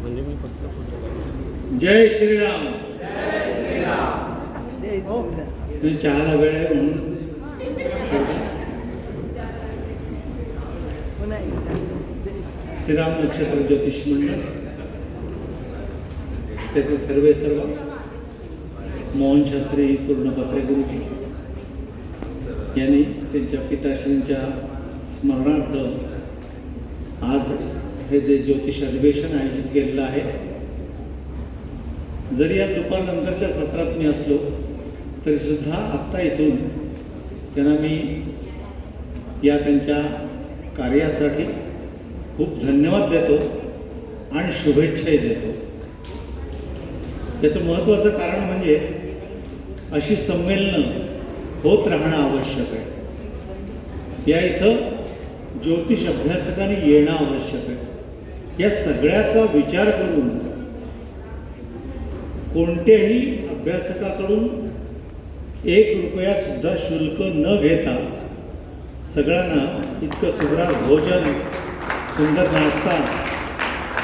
म्हणजे मी फक्त फोटो जय श्रीराम. जय. श्रीराम. तुम्ही चहाला वेळ आहे म्हणून. पुन्हा एकदा. जय श्री- श्रीराम नक्षत्र ज्योतिष मंडळ. त्याचे सर्वे सर्व. मोहन शास्त्री पूर्ण पत्रे गुरुजी. यांनी त्यांच्या पिताश्रींच्या स्मरणार्थ आज हे जे ज्योतिष अधिवेशन आयोजित केलेलं आहे. जरी या दुपारनंतरच्या सत्रात मी असलो तरी सुद्धा आत्ता इथून त्यांना मी या त्यांच्या कार्यासाठी खूप धन्यवाद देतो आणि शुभेच्छाही देतो. त्याचं महत्त्वाचं कारण म्हणजे अशी संमेलनं होत राहणं आवश्यक आहे. या इथं ज्योतिष अभ्यासकांनी येणं आवश्यक आहे. या सगळ्याचा विचार करून कोणत्याही अभ्यासकाकडून एक रुपया सुद्धा शुल्क न घेता सगळ्यांना इतकं सुग्रास भोजन सुंदर नाश्ता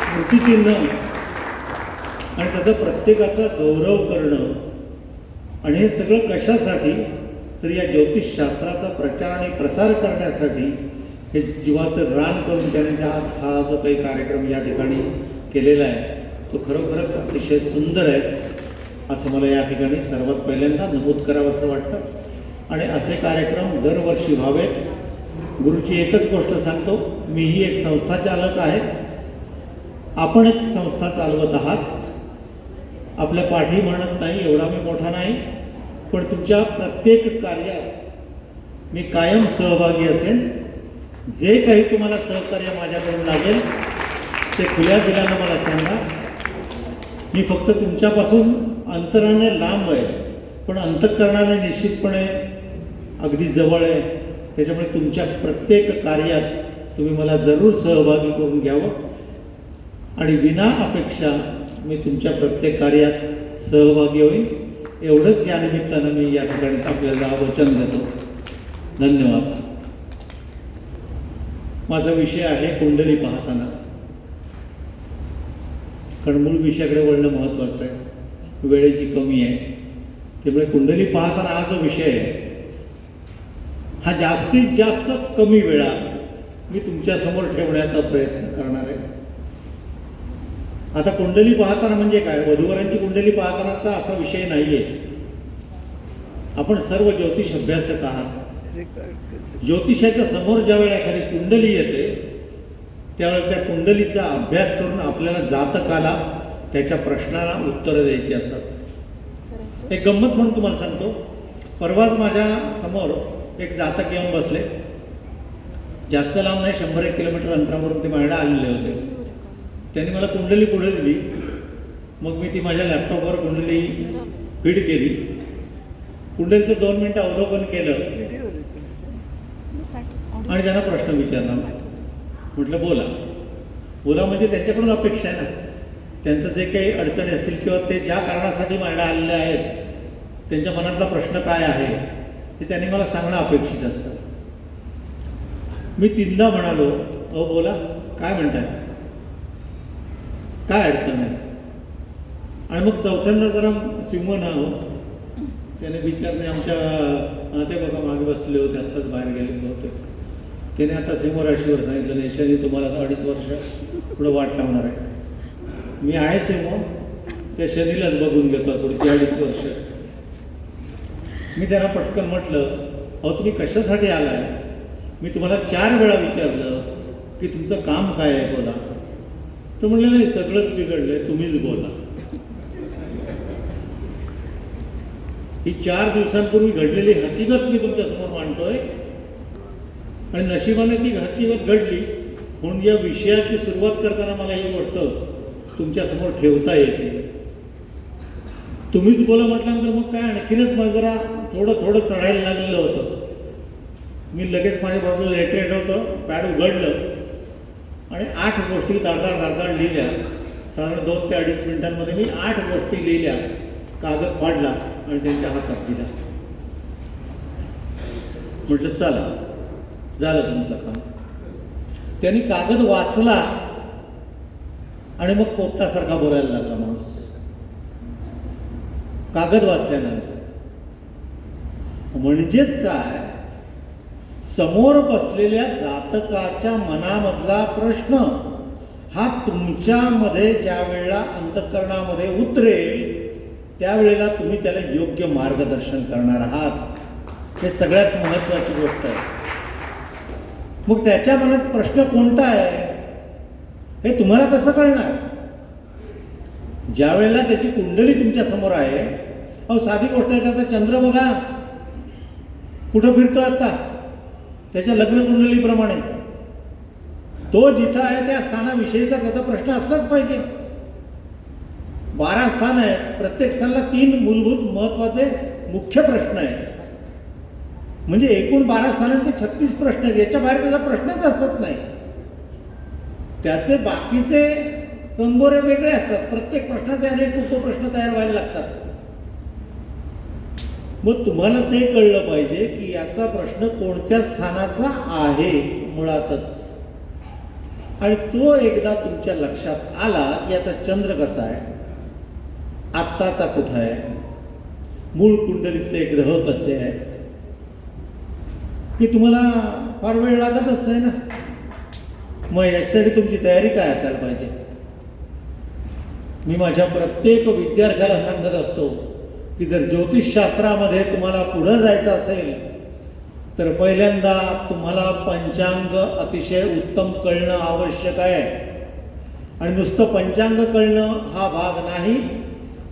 स्मृतिचिन्ह आणि त्याचा प्रत्येकाचा गौरव करणं आणि हे सगळं कशासाठी? तर या ज्योतिषशास्त्राचा प्रचार आणि प्रसार करण्यासाठी हे जीवाचं रान करून त्याने हा हा जो काही कार्यक्रम या ठिकाणी केलेला आहे तो खरोखरच अतिशय सुंदर आहे असं मला या ठिकाणी सर्वात पहिल्यांदा नमूद करावं असं वाटतं. आणि असे कार्यक्रम दरवर्षी व्हावेत. गुरुची एकच गोष्ट सांगतो मीही एक संस्था चालक आहे. आपण एक संस्था चालवत आहात. आपल्या पाठी म्हणत नाही एवढा मी मोठा नाही. पण तुमच्या प्रत्येक कार्यात मी कायम सहभागी असेन. जे काही तुम्हाला सहकार्य माझ्याकडून लागेल ते खुल्या दिल्यानं मला सांगा. मी फक्त तुमच्यापासून अंतराने लांब आहे पण अंतकरणाने निश्चितपणे अगदी जवळ आहे. त्याच्यामुळे तुमच्या प्रत्येक कार्यात तुम्ही मला जरूर सहभागी करून घ्यावं. आणि विना अपेक्षा मी तुमच्या प्रत्येक कार्यात सहभागी होईन. एवढंच या निमित्तानं मी या ठिकाणी आपल्याला वचन देतो धन्यवाद. माझा विषय आहे कुंडली पाहताना. कारण मूळ विषयाकडे वळणं महत्वाचं आहे. वेळेची कमी आहे. त्यामुळे कुंडली पाहताना हा जो विषय आहे हा जास्तीत जास्त कमी वेळा मी तुमच्यासमोर ठेवण्याचा प्रयत्न करणार आहे. आता कुंडली पाहताना म्हणजे काय? वधूवरांची कुंडली पाहतानाचा असा विषय नाहीये. आपण सर्व ज्योतिष अभ्यासक आहात. ज्योतिषाच्या समोर ज्यावेळी एखादी कुंडली येते त्यावेळेला त्या कुंडलीचा अभ्यास करून आपल्याला जातकाला त्याच्या प्रश्नाला उत्तरं द्यायची असतात. एक गंमत म्हणून तुम्हाला सांगतो. परवाच माझ्यासमोर एक जातक येऊन बसले. जास्त लांब नाही शंभर एक किलोमीटर अंतरावरून ते माझ्याकडे आलेले होते. त्यांनी मला कुंडली पुढे दिली. मग मी ती माझ्या लॅपटॉपवर कुंडली फीड केली. कुंडलीचं दोन मिनटं अवलोकन केलं. आणि त्यांना प्रश्न विचारला म्हटलं बोला. बोला म्हणजे त्यांच्याकडून अपेक्षा आहे ना. त्यांचं जे काही अडचणी असतील किंवा ते ज्या कारणासाठी माझ्याकडे आलेले आहेत त्यांच्या मनातला प्रश्न काय आहे ते त्यांनी मला सांगणं अपेक्षित असतं. मी तीनदा म्हणालो अहो बोला काय म्हणताय? काय अडचण आहे? आणि मग चौथ्यांदा जरा सिंह ना हो. त्याने विचारले आमच्या ते बघा मागे बसले होते आत्ताच बाहेर गेले होते. त्याने आता सिंहराशीवर सांगितलं नाही. शनी तुम्हाला अडीच वर्ष पुढं वाट लावणार आहे. मी आहे सिंह. त्या शनीलाच बघून घेतो पुढची अडीच वर्ष. मी त्यांना पटकन म्हटलं अहो तुम्ही कशासाठी आलाय? मी तुम्हाला चार वेळा विचारलं की तुमचं काम काय आहे? बोला. तर म्हणलं नाही सगळंच बिघडलंय तुम्हीच बोला. ही चार दिवसांपूर्वी घडलेली हकीकत मी तुमच्यासमोर मांडतोय. आणि नशिबाने ती हकीकत घडली म्हणून या विषयाची सुरुवात करताना मला ही गोष्ट तुमच्यासमोर ठेवता येते. तुम्हीच बोला म्हटल्यानंतर मग काय आणखीनच मला जरा थोडं थोडं चढायला लागलेलं होतं. मी लगेच माझ्या बाजूला लेटेड होतं पॅड उघडलं आणि आठ गोष्टी दारदार दारदार लिहिल्या. साधारण दोन ते अडीच मिनिटांमध्ये मी आठ गोष्टी लिहिल्या. कागद फाडला आणि त्यांच्या हातात दिला. म्हटलं चला. झालं तुमचं काम. त्यांनी कागद वाचला आणि मग पोपटासारखा बोलायला लागला माणूस. कागद वाचल्यानंतर. म्हणजेच काय? समोर बसलेल्या जातकाच्या मनामधला प्रश्न हा तुमच्यामध्ये ज्या वेळेला अंतकरणामध्ये उतरेल त्यावेळेला तुम्ही त्याला योग्य मार्गदर्शन करणार आहात. हे सगळ्यात महत्वाची गोष्ट आहे. मग त्याच्या मनात प्रश्न कोणता आहे? हे तुम्हाला कसं कळणार? ज्या वेळेला त्याची कुंडली तुमच्यासमोर आहे अहो साधी गोष्ट आहे त्याचा चंद्र बघा. कुठं फिरतो आता? त्याच्या लग्न कुंडलीप्रमाणे. तो जिथं आहे त्या स्थानाविषयीचा त्याचा प्रश्न असलाच पाहिजे. बारा स्थान आहे. प्रत्येक स्थानाला तीन मूलभूत महत्त्वाचे मुख्य प्रश्न आहेत. म्हणजे एकूण बारा स्थानांचे छत्तीस प्रश्न आहेत. याच्या बाहेर त्याचा प्रश्नच असत नाही. त्याचे बाकीचे कंगोरे वेगळे असतात. प्रत्येक प्रश्नाचे अनेक उपप्रश्न तयार व्हायला लागतात. मग तुम्हाला ते कळलं पाहिजे की याचा प्रश्न कोणत्या स्थानाचा आहे मुळातच. आणि तो एकदा तुमच्या लक्षात आला की याचा चंद्र कसा आहे? आत्ताचा कुठं आहे? मूळ कुंडलीतले ग्रह कसे आहेत? की तुम्हाला फार वेळ लागतच नाही ना? मग याच्यासाठी तुमची तयारी काय असायला पाहिजे? मी माझ्या प्रत्येक विद्यार्थ्याला सांगत असतो की जर ज्योतिषशास्त्रामध्ये तुम्हाला पुढं जायचं असेल तर पहिल्यांदा तुम्हाला पंचांग अतिशय उत्तम कळणं आवश्यक आहे. आणि नुसतं पंचांग कळणं हा भाग नाही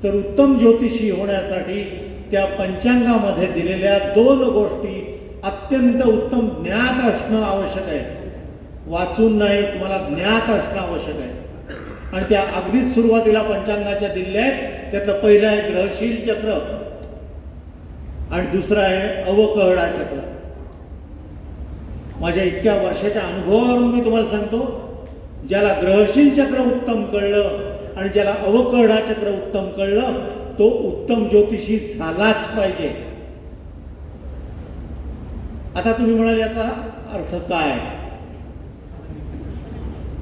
तर उत्तम ज्योतिषी होण्यासाठी त्या पंचांगामध्ये दिलेल्या दोन गोष्टी अत्यंत उत्तम ज्ञात असणं आवश्यक आहे वाचून नाही तुम्हाला ज्ञात असणं आवश्यक आहे आणि त्या अगदीच सुरुवातीला पंचांगाच्या दिल्या आहेत. त्यातलं पहिलं आहे ग्रहशील चक्र. आणि दुसरं आहे अवकहळा चक्र. माझ्या इतक्या वर्षाच्या अनुभवावरून मी तुम्हाला सांगतो ज्याला ग्रहशील चक्र उत्तम कळलं आणि ज्याला अवकहळा चक्र उत्तम कळलं तो उत्तम ज्योतिषी झालाच पाहिजे. आता तुम्ही म्हणाल याचा अर्थ काय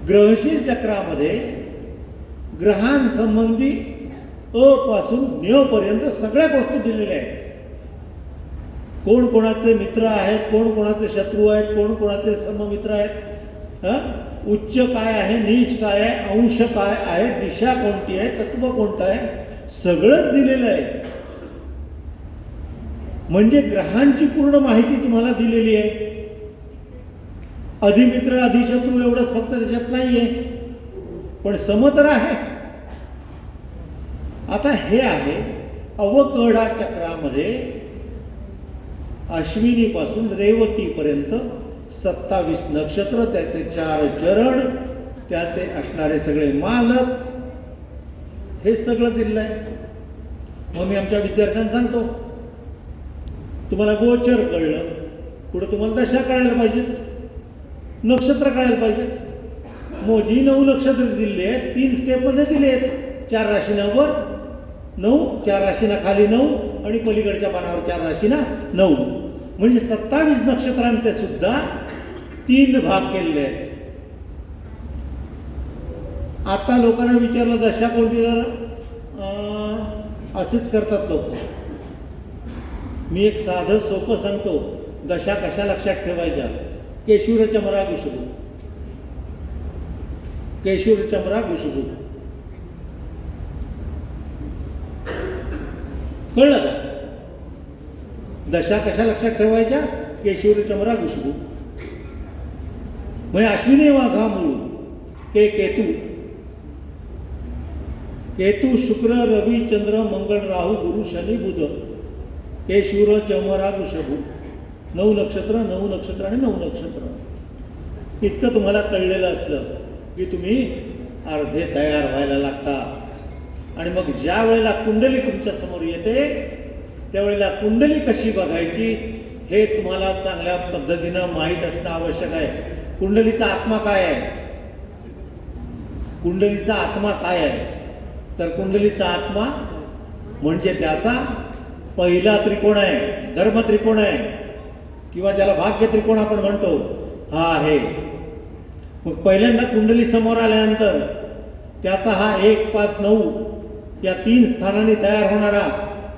ग्रहशील चक्रामध्ये ग्रहांसंबंधी अ पासून न्य पर्यंत सगळ्या गोष्टी दिलेल्या आहेत. कोण कोणाचे मित्र आहेत कोण कोणाचे शत्रू आहेत कोण कोणाचे सममित्र आहेत हं? उच्च काय आहे नीच काय आहे अंश काय आहे दिशा कोणती आहे तत्व कोणतं आहे सगळंच दिलेलं आहे. म्हणजे ग्रहांची पूर्ण माहिती तुम्हाला दिलेली आहे. अधिमित्र अधिशत्रू एवढंच फक्त त्याच्यात नाहीये. पण समतर आहे. आता हे आहे अवकडा चक्रामध्ये अश्विनीपासून रेवतीपर्यंत सत्तावीस नक्षत्र त्याचे चार चरण त्याचे असणारे सगळे मालक हे सगळं दिलेलं आहे मग मी आमच्या विद्यार्थ्यांना सांगतो तुम्हाला गोचर कळलं. पुढं तुम्हाला दशा कळायला पाहिजेत. नक्षत्र कळायला पाहिजेत. मोजी नऊ नक्षत्र दिले आहेत तीन स्टेपमध्ये दिले आहेत. चार राशींवर नऊ चार राशीना खाली नऊ आणि पलीकडच्या पानावर चार राशीना नऊ. म्हणजे सत्तावीस नक्षत्रांचे सुद्धा तीन भाग केलेले आहेत. आता लोकांना विचारलं दशा कोणती तर असेच करतात लोक. मी एक साधं सोपं सांगतो. दशा कशा लक्षात ठेवायच्या? केशूर चमरा गुशबू केशूर चमरा गुशबू कळलं का? दशा कशा लक्षात ठेवायच्या? केशूर चमरा गुशबू म्हणजे अश्विनी वाघा मूळ के केतू. केतू शुक्र रवी चंद्र मंगळ राहू गुरु शनी बुध. केशूर चमरा वृषभू नऊ नक्षत्र नऊ नक्षत्र आणि नऊ नक्षत्र. इतकं तुम्हाला कळलेलं असलं की तुम्ही अर्धे तयार व्हायला लागता. आणि मग ज्या वेळेला कुंडली तुमच्यासमोर येते त्यावेळेला कुंडली कशी बघायची हे तुम्हाला चांगल्या पद्धतीनं माहीत असणं आवश्यक आहे. कुंडलीचा आत्मा काय आहे? कुंडलीचा आत्मा काय आहे? तर कुंडलीचा आत्मा म्हणजे त्याचा पहिला त्रिकोण आहे धर्म त्रिकोण आहे किंवा ज्याला भाग्य त्रिकोण आपण म्हणतो हा आहे. मग पहिल्यांदा कुंडली समोर आल्यानंतर त्याचा हा एक पाच नऊ या तीन स्थानांनी तयार होणारा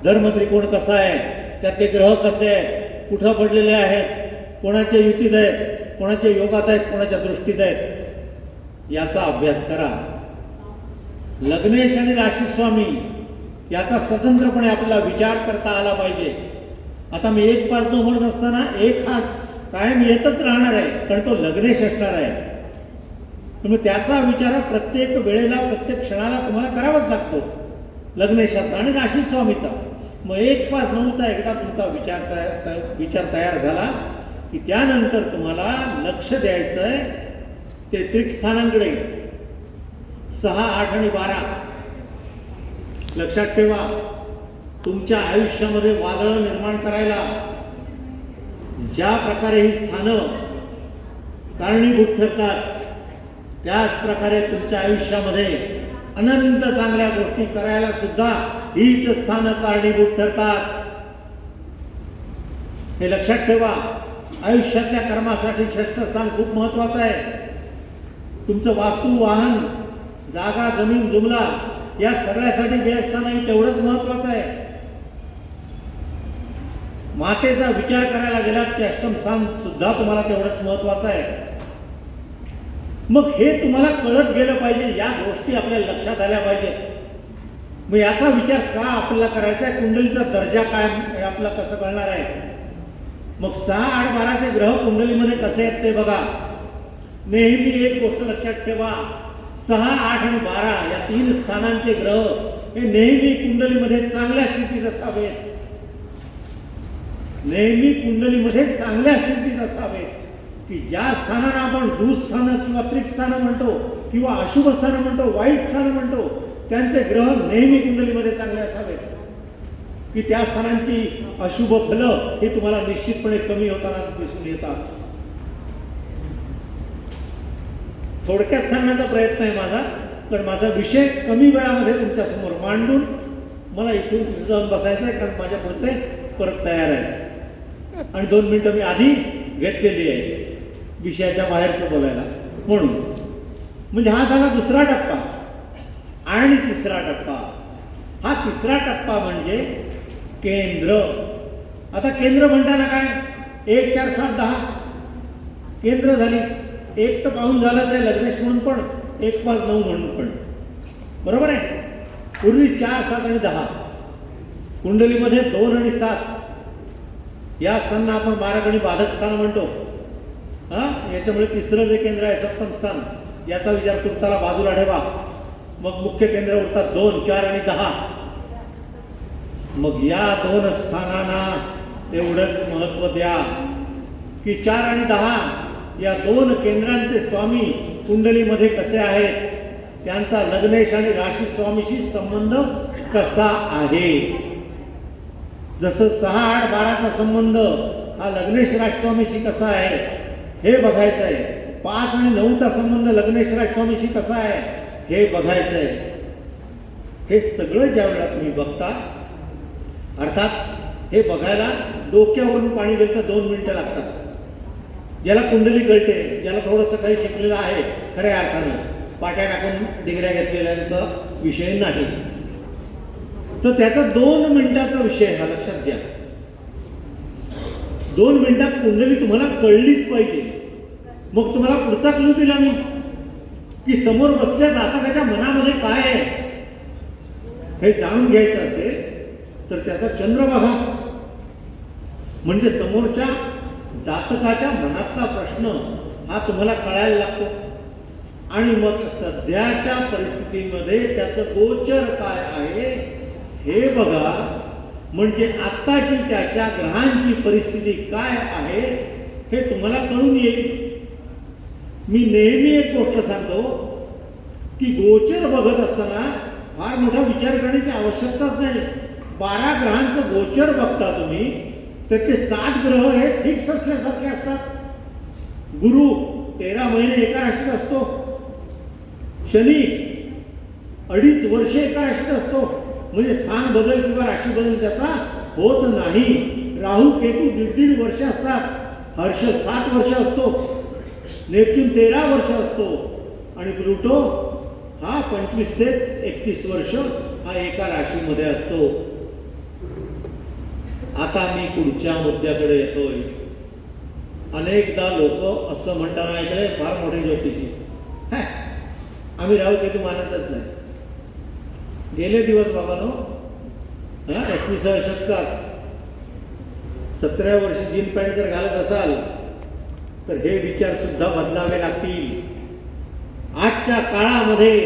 धर्मत्रिकोण कसा आहे त्यातले ग्रह कसे आहेत कुठं पडलेले आहेत कोणाच्या युतीत आहेत कोणाच्या योगात आहेत कोणाच्या दृष्टीत आहेत याचा अभ्यास करा. लग्नेश आणि राशीस्वामी याचा स्वतंत्रपणे आपल्याला विचार करता आला पाहिजे. आता मी एक पाच नऊ म्हणत असताना एक हा कायम येतच राहणार आहे कारण तो लग्नेश असणार आहे. तुम्ही त्याचा विचार प्रत्येक वेळेला प्रत्येक क्षणाला तुम्हाला करावाच लागतो. लग्नेशाचा आणि राशीस्वामीचा. मग एक पाच नऊचा एकदा तुमचा विचार तयार त- विचार तयार झाला की त्यानंतर तुम्हाला लक्ष द्यायचं आहे ते त्रिकस्थानांकडे सहा आठ आणि बारा. लक्षात ठेवा तुमच्या आयुष्यामध्ये वादळं निर्माण करायला ज्या प्रकारे ही स्थानं कारणीभूत ठरतात त्याच प्रकारे तुमच्या आयुष्यामध्ये अनंत चांगल्या गोष्टी करायला सुद्धा हीच स्थानं कारणीभूत ठरतात. हे लक्षात ठेवा आयुष्यातल्या कर्मासाठी श्रेष्ठस्थान खूप महत्वाचं आहे. तुमचं वास्तू वाहन जागा जमीन जुमला या सगळ्यासाठी जे असतानाही तेवढंच महत्वाचं आहे. मातेचा विचार करायला गेलात की अष्टम स्थान सुद्धा तुम्हाला तेवढंच महत्वाचं आहे. मग हे तुम्हाला कळत गेलं पाहिजे या गोष्टी आपल्या लक्षात आल्या पाहिजेत मग याचा विचार का आपल्याला करायचा आहे? कुंडलीचा दर्जा काय आपला कसं कळणार आहे? मग सहा आठ बाराचे ग्रह कुंडलीमध्ये कसे आहेत ते बघा. नेहमी एक गोष्ट लक्षात ठेवा. सहा आठ आणि बारा या तीन स्थानांचे ग्रह हे नेहमी कुंडलीमध्ये चांगल्या स्थितीत असावेत नेहमी कुंडलीमध्ये चांगल्या स्थितीत असावेत की ज्या स्थानांना आपण दुःस्थानं किंवा त्रिकस्थानं म्हणतो किंवा अशुभ स्थानं म्हणतो वाईट स्थानं म्हणतो त्यांचे ग्रह नेहमी कुंडलीमध्ये चांगले असावेत की त्या स्थानांची अशुभ फलं हे तुम्हाला निश्चितपणे कमी होताना दिसून येतात. थोडक्यात सांगण्याचा प्रयत्न आहे माझा पण माझा विषय कमी वेळामध्ये तुमच्यासमोर मांडून मला इथून जाऊन बसायचं आहे कारण माझ्या पुढचे परत तयार आहे आणि दोन मिनिटं मी आधी घेतलेली आहे विषयाच्या बाहेरचं बोलायला. म्हणून म्हणजे हा झाला दुसरा टप्पा आणि तिसरा टप्पा. हा तिसरा टप्पा म्हणजे केंद्र. आता केंद्र म्हणताना काय? एक चार सात दहा. केंद्र झाली. एक तर पाहून झालं ते लग्नेश म्हणून पण एक पाच नऊ म्हणून पण. बरोबर आहे? पूर्वी चार सात आणि दहा. कुंडलीमध्ये दोन आणि सात. या स्थानांना आपण बारा आणि बाधक स्थान म्हणतो. हा? याच्यामुळे तिसरं जे केंद्र आहे सप्तम स्थान याचा विचार तुमच्याला बाजूला ठेवा. मग मुख्य केंद्र उरतात दोन चार आणि दहा. मग या दोन स्थानांना तेवढंच महत्त्व द्या. की चार आणि दहा या दोन केंद्रांचे स्वामी कुंडलीमध्ये कसे आहेत? त्यांचा लग्नेश आणि राशी स्वामीशी संबंध कसा आहे? जसं सहा आठ बाराचा संबंध हा लग्नेश राजस्वामीशी कसा आहे? हे बघायचं आहे. पाच आणि नऊचा संबंध लग्नेश राजस्वामीशी कसा आहे? हे बघायचं आहे. हे सगळं ज्या वेळेला तुम्ही बघता अर्थात हे बघायला डोक्यावरून पाणी गेलं दोन मिनिटं लागतात. ज्याला कुंडली कळते ज्याला थोडंसं काही शिकलेलं आहे खऱ्या अर्थानं. पाट्या टाकून डिग्र्या घेतलेल्यांचा विषय नाही. तर त्याचा दोन मिनिटाचा विषय हा लक्षात घ्या. दोन मिनिटात कुंडली तुम्हाला कळलीच पाहिजे. मग तुम्हाला पुढचा क्लू दिला मी की समोर बसल्या जातकाच्या मनामध्ये काय आहे? हे जाणून घ्यायचं असेल तर त्याचा चंद्र बघा म्हणजे समोरच्या जातकाच्या मनातला प्रश्न हा तुम्हाला कळायला लागतो. आणि मग सध्याच्या परिस्थितीमध्ये त्याचं गोचर काय आहे हे बघा. म्हणजे आत्ताची त्याच्या ग्रहांची परिस्थिती काय आहे हे तुम्हाला कळून येईल. मी नेहमी एक गोष्ट सांगतो की गोचर बघत असताना फार मोठा विचार करण्याची आवश्यकताच नाही. बारा ग्रहांचं गोचर बघता तुम्ही त्याचे सात ग्रह हे फिक्स असल्यासारखे असतात. गुरु तेरा महिने एका राशीत असतो. शनी अडीच वर्षे एका राशीत असतो. म्हणजे स्थान बदल किंवा राशी बदल त्याचा होत नाही. राहू केतू दीड दीड वर्ष असतात. हर्ष सात वर्ष असतो. नेपच्यून तेरा वर्ष असतो. आणि प्लुटो हा पंचवीस ते एकतीस वर्ष हा एका राशीमध्ये असतो. आता मी पुढच्या मुद्द्याकडे येतोय. अनेकदा लोक असं म्हणताना इकडे फार मोठे ज्योतिषी. आम्ही राहू केतू मानतच नाही. गेले दिवस बाबानो हा एकविसाव्या शतकात सतराव्या वर्षी जीन पॅन्ट जर घालत असाल तर हे विचार सुद्धा बदलावे लागतील. आजच्या काळामध्ये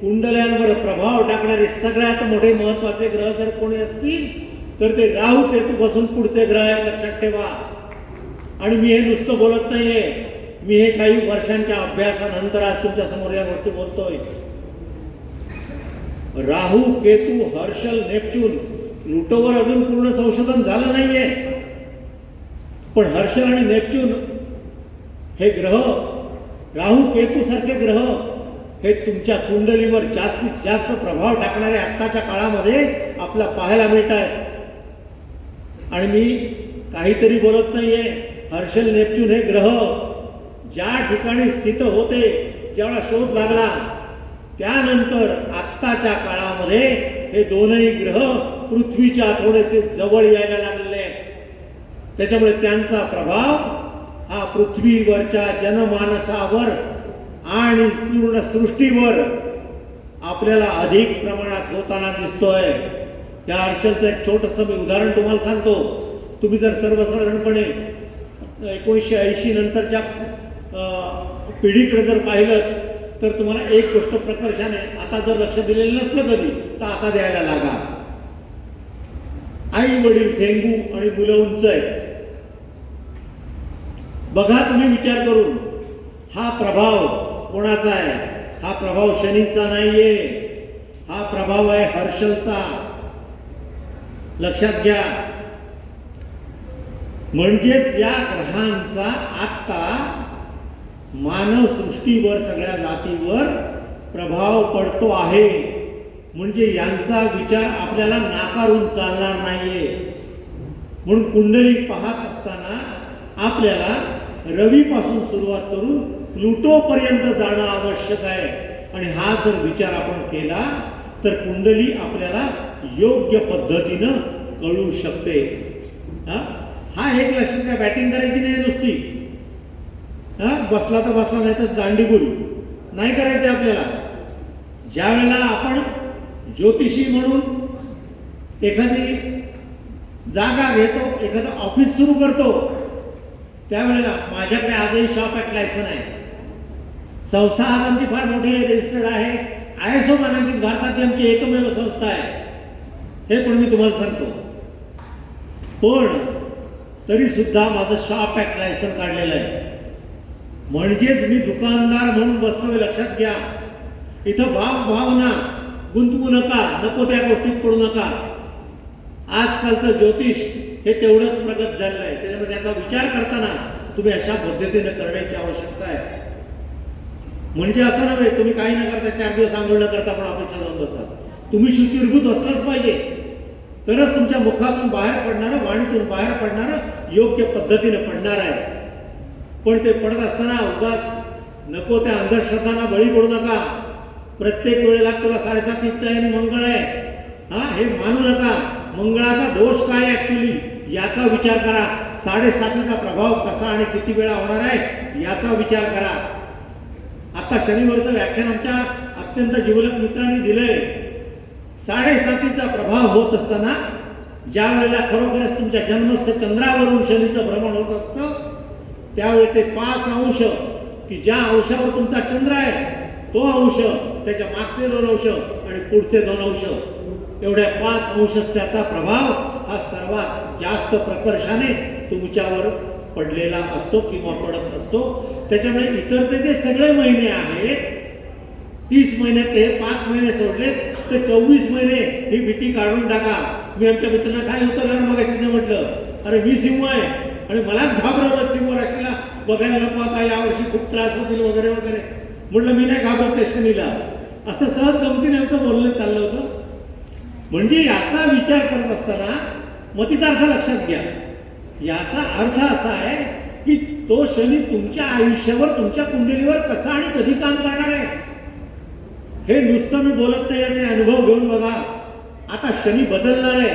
कुंडल्यांवर प्रभाव टाकणारे सगळ्यात मोठे महत्त्वाचे ग्रह जर कोणी असतील तर ते राहू केतूपासून पुढचे ग्रह लक्षात ठेवा. आणि मी हे नुसतं बोलत नाहीये. मी हे काही वर्षांच्या अभ्यासानंतर आज तुमच्यासमोर या गोष्टी बोलतोय. राहू केतू हर्षल नेपच्यून लुटोवर अजून पूर्ण संशोधन झालं नाहीये. पण हर्षल आणि नेपच्यून हे ग्रह राहू केतू सारखे ग्रह हे तुमच्या कुंडलीवर जास्तीत जास्त प्रभाव टाकणारे आत्ताच्या काळामध्ये आपल्याला पाहायला मिळत आहे आणि मी काहीतरी बोलत नाहीये. हर्षल नेपच्यून हे ग्रह ज्या ठिकाणी स्थित होते ज्यावेळा शोध लागला त्यानंतर आत्ताच्या काळामध्ये हे दोनही ग्रह पृथ्वीच्या थोडेसे जवळ यायला लागलेले आहेत त्याच्यामुळे त्यांचा प्रभाव हा पृथ्वीवरच्या जनमानसावर आणि पूर्ण सृष्टीवर आपल्याला अधिक प्रमाणात होताना दिसतोय. त्या हर्षलचं एक छोटंसं मी उदाहरण तुम्हाला सांगतो. तुम्ही जर सर्वसाधारणपणे एकोणीसशे ऐंशी नंतरच्या पिढीकडे जर पाहिलं तर तुम्हाला एक गोष्ट प्रकर्षाने आता जर लक्ष दिलेलं नसलं कधी तर आता द्यायला लागा. आई वडील डेंगू आणि मुलं उंच आहे बघा तुम्ही विचार करून हा प्रभाव कोणाचा आहे? हा प्रभाव शनीचा नाहीये. हा प्रभाव आहे हर्षलचा. लक्षात घ्या. म्हणजेच या ग्रहांचा आत्ता मानव सृष्टीवर सगळ्या जातीवर प्रभाव पडतो आहे. म्हणजे यांचा विचार आपल्याला नाकारून चालणार नाहीये. म्हणून कुंडली पाहत असताना आपल्याला रवीपासून सुरुवात करून प्लुटोपर्यंत जाणं आवश्यक आहे. आणि हा जर विचार आपण केला तर कुंडली आपल्याला योग्य पद्धतीनं कळू शकते. हा? हा एक लक्षात घ्या बॅटिंग करायची नाही नुसती. हा? बसला तर बसला नाही तर दांडीगुल नाही करायचं आपल्याला. ज्या वेळेला आपण ज्योतिषी म्हणून एखादी जागा घेतो एखादं ऑफिस सुरू करतो त्यावेळेला माझ्याकडे आजही शॉप ॲट लायसन आहे. संस्था आज आमची फार मोठी रजिस्टर्ड आहे. आय एस ओ मानांकित भारतातली आमची एकमेव संस्था आहे. हे पण मी तुम्हाला सांगतो. पण तरी सुद्धा माझं शॉप ॲक्ट लायसन काढलेलं आहे. म्हणजेच मी दुकानदार म्हणून बसतोय लक्षात घ्या. इथं भाव भावना गुंतवू नका नको त्या गोष्टीत पडू नका. आजकालचं ज्योतिष हे तेवढंच प्रगत झालेलं आहे. त्याच्यामुळे त्याचा विचार करताना तुम्ही अशा पद्धतीने करण्याची आवश्यकता आहे. म्हणजे असं नव्हे तुम्ही काही न करता चार दिवस आंघोळ न करता पण आपण जाऊन बसा. तुम्ही शुचिरभूत असलंच पाहिजे. तरच तुमच्या मुखातून बाहेर पडणारं वाणीतून बाहेर पडणारं योग्य पद्धतीने पडणार आहे. पण ते पडत असताना उगाच नको त्या अंधश्रद्धांना बळी पडू नका. प्रत्येक वेळेला तुला साडेसात नित्य आहे आणि मंगळ आहे. हा हे मानू नका. मंगळाचा दोष काय ऍक्च्युली याचा विचार करा. साडेसातीचा प्रभाव कसा आणि किती वेळा होणार आहे याचा विचार करा. आता शनिवारचं व्याख्यान आमच्या अत्यंत जिवलक मित्रांनी दिलंय. साडेसातीचा प्रभाव होत असताना ज्या वेळेला खरोखरच तुमच्या जन्मस्थ चंद्रावरून शनीचं भ्रमण होत असतं त्यावेळी ते पाच अंश की ज्या अंशावर तुमचा चंद्र आहे तो अंश त्याच्या मागचे दोन अंश आणि पुढचे दोन अंश. एवढ्या पाच अंश त्याचा प्रभाव हा सर्वात जास्त प्रकर्षाने तुमच्यावर पडलेला असतो किंवा पडत असतो. त्याच्यामुळे इतर ते जे सगळे महिने आहेत तीस महिन्यात हे पाच महिने सोडले ते चोवीस महिने ही भीती काढून टाका. मी आमच्या मित्रांना काय उतरलं मग म्हटलं. अरे मी सिंह आहे. आणि मलाच घाबरवलं सिंह राशीला बघायला नको आता यावर्षी खूप त्रास होतील वगैरे वगैरे. म्हटलं मी नाही घाबरत त्या शनीला असं सहज गमतीने आमचं बोललं चाललं होतं. म्हणजे याचा विचार करत असताना मतितार्थ लक्षात घ्या. याचा अर्थ असा आहे की तो शनी तुमच्या आयुष्यावर तुमच्या कुंडलीवर कसा आणि कधी काम करणार आहे? हे नुसतं मी बोलत नाही याचे अनुभव घेऊन बघा. आता शनी बदलणार आहे.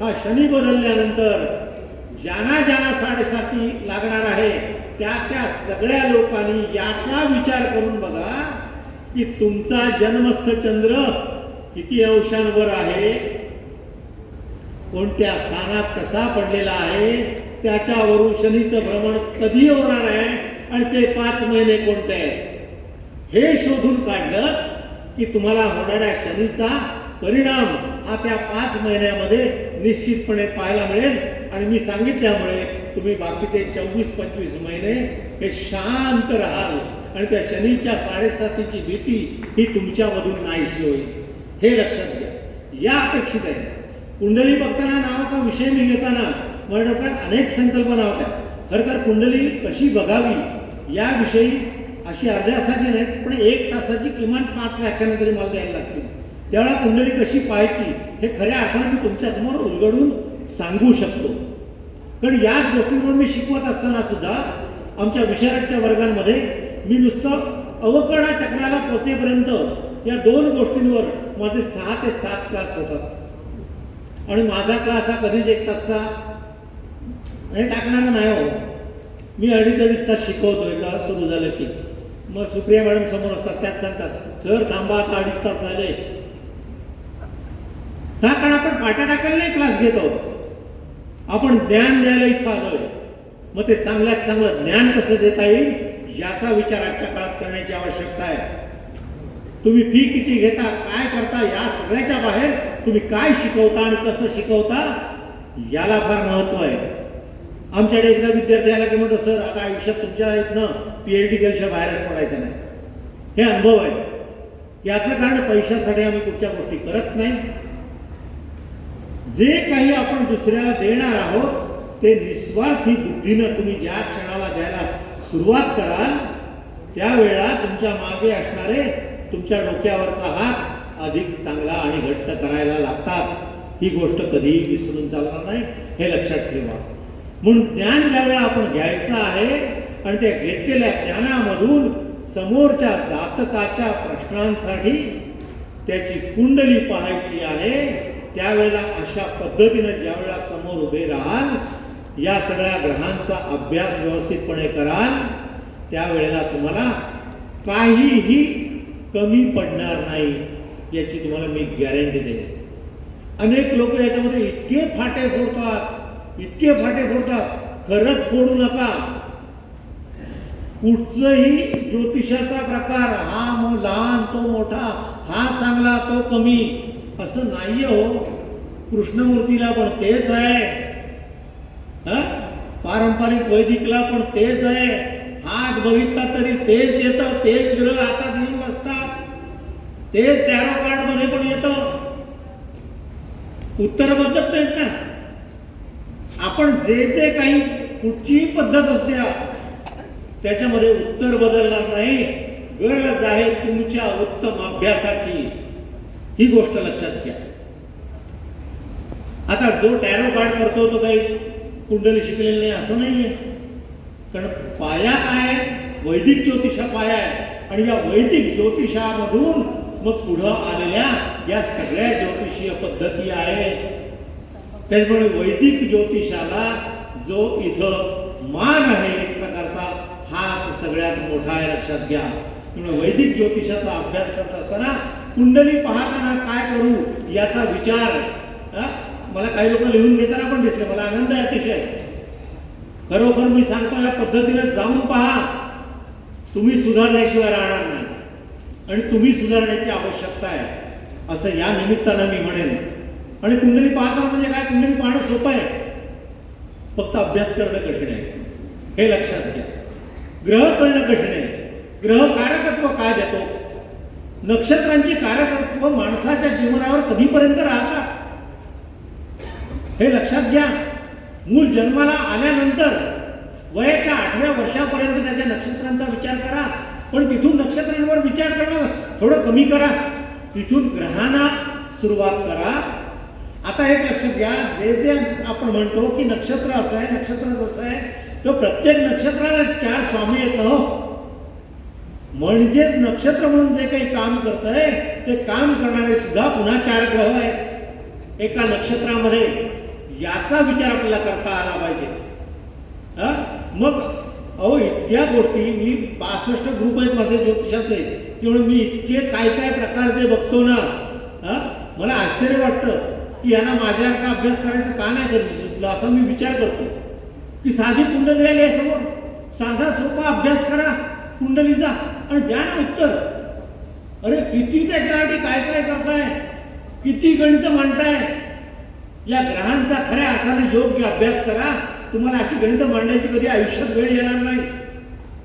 हा शनी बदलल्यानंतर ज्यांना ज्यांना साडेसाती लागणार आहे त्या त्या सगळ्या लोकांनी याचा विचार करून बघा की तुमचा जन्मस्थ चंद्र किती अंशांवर आहे? कोणत्या स्थानात कसा पडलेला आहे? त्याच्यावरून शनीचं भ्रमण कधी होणार आहे? आणि ते पाच महिने कोणते आहेत? हे शोधून काढलं की तुम्हाला होणाऱ्या शनीचा परिणाम हा त्या पाच महिन्यामध्ये निश्चितपणे पाहायला मिळेल. आणि मी सांगितल्यामुळे तुम्ही बाकीचे चोवीस पंचवीस महिने हे शांत राहाल. आणि त्या शनीच्या साडेसातीची भीती ही तुमच्यामधून नाहीशी होईल. हे लक्षात घ्या. या अपेक्षित आहे कुंडली बघताना नावाचा विषय मी घेताना माझ्या डोक्यात अनेक संकल्पना होत्या. खरं तर कुंडली कशी बघावी याविषयी अशी अर्ध्या तासाची नाहीत पण एक तासाची किमान पाच व्याख्यानं तरी मला द्यायला लागतील. त्यावेळेला कुंडली कशी पाहायची हे खऱ्या अर्थानं मी तुमच्यासमोर उलगडून सांगू शकतो. कारण याच गोष्टींवर मी शिकवत असताना सुद्धा आमच्या विशारदच्या वर्गांमध्ये मी नुसतं अवकडा चक्राला पोचेपर्यंत या दोन गोष्टींवर माझे सहा ते सात क्लास होतात. आणि माझा क्लास हा कधीच एक तासचा हे टाकणार नाही हो. मी अडीच अडीच तास शिकवतो एकदा सुरू झालं की. मग सुप्रिया मॅडम समोर असतात त्यात सांगतात सर थांबा आता अडीच तास झाले. ना कारण आपण पाट्या टाकायला नाही क्लास घेतो आपण ज्ञान द्यायला इथं आलोय. मग ते चांगल्यात चांगलं ज्ञान कसं देता येईल याचा विचार आजच्या काळात करण्याची आवश्यकता आहे. तुम्ही फी किती घेता काय करता या सगळ्याच्या बाहेर तुम्ही काय शिकवता आणि कसं शिकवता याला फार महत्त्व आहे. आमच्याकडे एकदा विद्यार्थी आला की म्हणतो सर आता आयुष्यात तुमच्या इथनं पी एच डी केल्याशिवाय बाहेरच पडायचं नाही. हे अनुभव आहे. याचं कारण पैशासाठी आम्ही कुठच्या गोष्टी करत नाही. जे काही आपण दुसऱ्याला देणार आहोत ते निस्वार्थी बुद्धीनं तुम्ही ज्या क्षणाला द्यायला सुरुवात कराल त्यावेळेला तुमच्या मागे असणारे तुमच्या डोक्यावरचा हात अधिक चांगला आणि घट्ट करायला लागतात. ही गोष्ट कधीही विसरून चालणार नाही. हे लक्षात ठेवा. म्हणून ज्ञान ज्यावेळेला आपण घ्यायचं आहे आणि त्या घेतलेल्या ज्ञानामधून समोरच्या जातकाच्या प्रश्नांसाठी त्याची कुंडली पाहायची आहे त्यावेळेला अशा पद्धतीनं ज्यावेळेला समोर उभे राहाल या सगळ्या ग्रहांचा अभ्यास व्यवस्थितपणे कराल त्यावेळेला तुम्हाला काहीही कमी पडणार नाही याची तुम्हाला मी गॅरंटी देईन. अनेक लोक याच्यामध्ये इतके फाटे फोडतात इतके फाटे फोडतात. खरंच फोडू नका. कुठचंही ज्योतिषाचा प्रकार हा मग लहान तो मोठा हा चांगला तो कमी असं नाहीये हो. कृष्णमूर्तीला पण तेच आहे. हा? पारंपरिक वैदिकला पण तेच आहे. हात बघितला तरी तेच येतं तेच ग्रह हातात घेऊन बसतात. तेच टॅरो कार्डमध्ये पण येतं. उत्तर बदलत नाहीत ना आपण जे जे काही कुठचीही पद्धत असल्या त्याच्यामध्ये उत्तर बदलणार नाही. गरज आहे तुमच्या उत्तम अभ्यासाची. ही गोष्ट लक्षात घ्या. आता जो टॅरो कार्ड करतो तो काही कुंडली शिकलेला नाही असं नाहीये. कारण पाया काय वैदिक ज्योतिषा पाया आहे. आणि या वैदिक ज्योतिषामधून मग पुढं आलेल्या या सगळ्या ज्योतिषीय पद्धती आहेत. त्याच्यामुळे वैदिक ज्योतिषाला जो इथं मान आहे एक प्रकारचा हाच सगळ्यात मोठा आहे लक्षात घ्या. त्यामुळे वैदिक ज्योतिषाचा अभ्यास करत असताना कुंडली पाहताना काय करू याचा विचार मला काही लोक लिहून घेताना पण दिसले मला आनंद आहे अतिशय. खरोखर मी सांगतो या पद्धतीने जाऊन पहा. तुम्ही सुधारल्याशिवाय राहणार नाही. आणि तुम्ही सुधारण्याची आवश्यकता आहे. असं या निमित्तानं मी म्हणेन. आणि कुंडली पाहता म्हणजे काय? कुंडली पाहणं सोपं आहे. फक्त अभ्यास करणं कठीण आहे. हे लक्षात घ्या. ग्रह कळणं कठीण आहे. ग्रह कारकत्व काय देतो? नक्षत्रांची कारकत्व माणसाच्या जीवनावर कधीपर्यंत राहतात? हे लक्षात घ्या. मूल जन्माला आल्यानंतर वयाच्या आठव्या वर्षापर्यंत त्याच्या नक्षत्रांचा विचार करा. पण तिथून नक्षत्रांवर विचार करणं थोडं कमी करा. तिथून ग्रहांना सुरुवात करा. आता एक लक्षात घ्या जे जे आपण म्हणतो की नक्षत्र असं आहे नक्षत्र जसं आहे तो प्रत्येक नक्षत्राला चार स्वामी येत हो. म्हणजेच नक्षत्र म्हणून जे काही काम करतंय ते ते काम करणारे सुद्धा पुन्हा चार ग्रह आहेत. एका नक्षत्रामध्ये याचा विचार आपल्याला करता आला पाहिजे. मग अहो इतक्या गोष्टी मी पासष्ट ग्रुप आहेत माझे ज्योतिषाचे त्यामुळे मी इतके काय काय प्रकारचे बघतो ना मला आश्चर्य वाटतं. की यांना माझ्यासारखा अभ्यास करायचा का नाही कधी सुचलं असा मी विचार करतो. की साधी कुंडली आहे समोर साधा सोपा अभ्यास करा कुंडलीचा आणि द्या ना उत्तर. अरे किती त्याच्यासाठी काय काय करताय? किती गणित मांडताय? या ग्रहांचा खऱ्या अर्थाने योग्य अभ्यास करा. तुम्हाला अशी गणित मांडण्याची कधी आयुष्यात वेळ येणार नाही.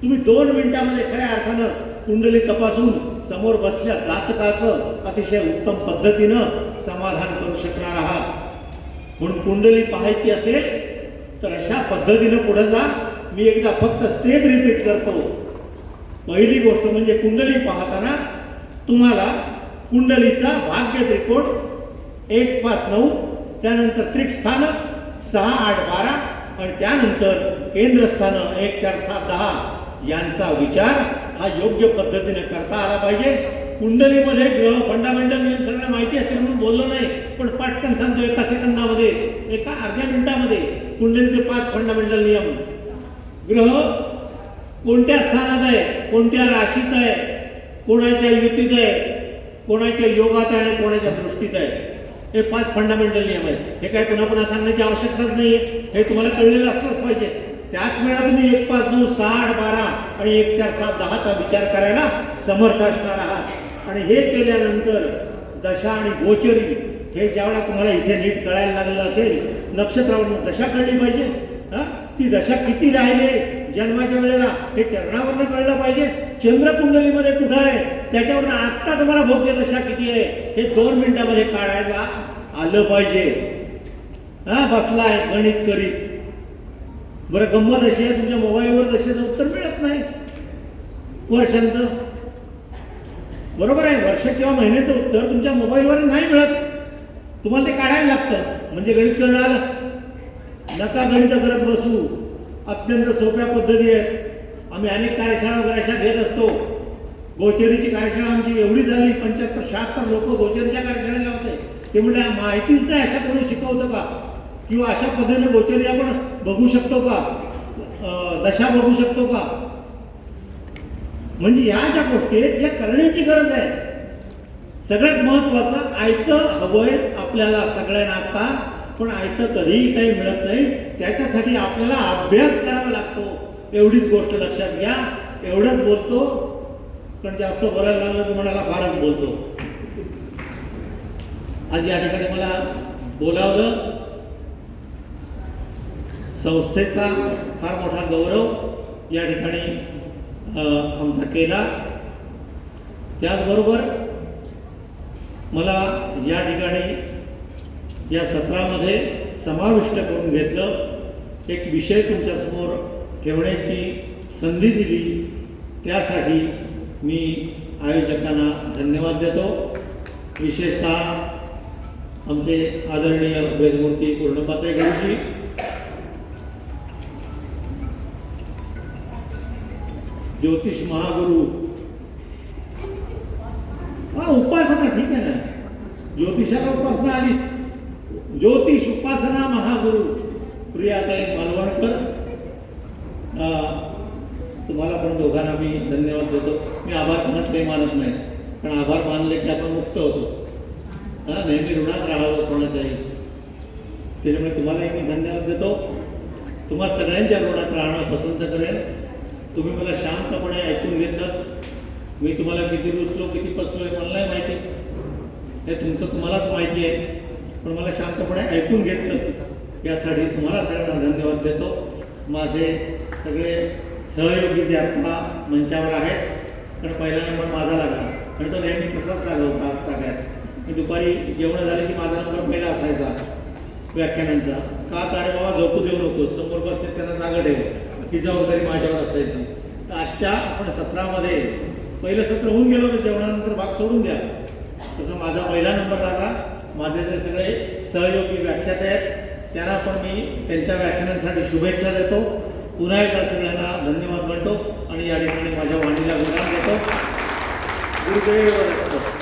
तुम्ही दोन मिनिटामध्ये खऱ्या अर्थानं कुंडली तपासून समोर बसल्या जातकाचं अतिशय उत्तम पद्धतीनं समाधान करू म्हणून कुंडली पाहायची असेल तर अशा पद्धतीनं पुढे जा. मी एकदा फक्त स्टेप रिपीट करतो. पहिली गोष्ट म्हणजे कुंडली पाहताना तुम्हाला कुंडलीचा भाग्य त्रिकोण एक पाच नऊ त्यानंतर त्रिकस्थान सहा आठ बारा आणि त्यानंतर केंद्रस्थान एक चार सात दहा. यांचा विचार हा योग्य पद्धतीने करता आला पाहिजे. कुंडलीमध्ये ग्रह फंडामेंटल नियम सगळ्यांना माहिती असते म्हणून बोललो नाही पण पटकन सांगतो एका सेकंदामध्ये एका अर्ध्या मिनिटामध्ये कुंडलीचे पाच फंडामेंटल नियम. ग्रह कोणत्या स्थानात आहे कोणत्या राशीत आहे कोणाच्या युतीत आहे कोणाच्या योगात आहे आणि कोणाच्या दृष्टीत आहे. हे पाच फंडामेंटल नियम आहेत. हे काय पुन्हा पुन्हा सांगण्याची आवश्यकताच नाही हे तुम्हाला कळलेलं असलंच पाहिजे. त्याच वेळा तुम्ही एक पाच नऊ सहा आठ बारा आणि एक चार सात दहाचा विचार करायला समर्थ असणार आहात. आणि हे केल्यानंतर दशा आणि गोचरी हे ज्यावेळेला तुम्हाला इथे नीट कळायला लागलेलं असेल नक्षत्रावर दशा कळली पाहिजे. हा? ती दशा किती राहिली? जन्माच्या वेळेला हे चरणावरनं कळलं पाहिजे. चंद्रकुंडलीमध्ये कुठं आहे? त्याच्यावरनं आत्ता तुम्हाला भोग्य दशा किती आहे? हे दोन मिनिटामध्ये काढायला आलं पाहिजे. हा बसलाय गणित करीत. बरं गंमत अशी आहे तुमच्या मोबाईलवर दशेचं उत्तर मिळत नाही. वर्षांचं. बरोबर आहे वर्ष किंवा महिन्याचं उत्तर तुमच्या मोबाईलवर नाही मिळत. तुम्हाला ते काढायला लागतं. म्हणजे गणित करणं आलं. नका गणित करत बसू. अत्यंत सोप्या पद्धती आहेत. आम्ही अनेक कार्यशाळा वगैरे अशा घेत असतो. गोचरीची कार्यशाळा आमची एवढी झाली पंच्याहत्तर शहात्तर लोक गोचेरीच्या कार्यशाळेला होते ते म्हणजे माहितीच नाही अशा कोणी शिकवतं का? किंवा अशा पद्धतीने गोचरी आपण बघू शकतो का? दशा बघू शकतो का? म्हणजे या ज्या गोष्टी आहेत या करण्याची गरज आहे. सगळ्यात महत्वाचं ऐकतं हवंय आपल्याला सगळ्यांना आता पण आयतं कधीही काही मिळत नाही. त्याच्यासाठी आपल्याला अभ्यास करावा लागतो. एवढीच गोष्ट लक्षात घ्या. एवढंच बोलतो. पण जास्त बोलायला लागलं तर म्हणाला फारच बोलतो. आज या ठिकाणी मला बोलावलं. संस्थेचा फार मोठा गौरव या ठिकाणी आमचा केला. त्याचबरोबर मला या ठिकाणी या सत्रामध्ये समाविष्ट करून घेतलं. एक विषय तुमच्यासमोर ठेवण्याची संधी दिली. त्यासाठी मी आयोजकांना धन्यवाद देतो. विशेषतः आमचे आदरणीय वेदमूर्ती पूर्णपात्रे गुरुजी. ज्योतिष महागुरु. हा उपासना ठीक आहे ना? ज्योतिषाला उपासना आलीच. ज्योतिष उपासना महागुरु प्रियाताई मालवणकर तुम्हाला पण दोघांना मी धन्यवाद देतो. मी आभार कोणाच काही मानत नाही पण आभार मानले की आपण मुक्त होतो. हा नेहमी ऋणात राहावं कोणाच्याही. त्याच्यामुळे तुम्हालाही मी धन्यवाद देतो. तुम्हा सगळ्यांच्या ऋणात राहणं पसंत करेन तुम्ही मला शांतपणे ऐकून घेतलं. मी तुम्हाला किती रुचलो किती पचलो हे मला नाही माहिती. हे तुमचं तुम्हालाच माहिती आहे. पण मला शांतपणे ऐकून घेतलं. यासाठी तुम्हाला सगळ्यांना धन्यवाद देतो. माझे सगळे सहयोगी जे आत्ता मंचावर आहेत कारण पहिला नंबर माझा लागला. आणि तो नेहमी तसाच लागला होता आज काय मी दुपारी जेवण झाले की माझा नंबर पहिला असायचा व्याख्यानांचा. का तारे बाबा झोपू देऊ नको समोर बसते त्यांना जागा ठेव. ही जबाबदारी माझ्यावर असायची. तर आजच्या आपण सत्रामध्ये पहिलं सत्र होऊन गेलो तर जेवणानंतर भाग सोडून द्या. तसं माझा पहिला नंबर लागला. माझे जे सगळे सहयोगी व्याख्याते आहेत. त्यांना पण मी त्यांच्या व्याख्यानांसाठी शुभेच्छा देतो. पुन्हा एकदा सगळ्यांना धन्यवाद म्हणतो आणि या ठिकाणी माझ्या वाणीला विराम देतो. गुरुदेव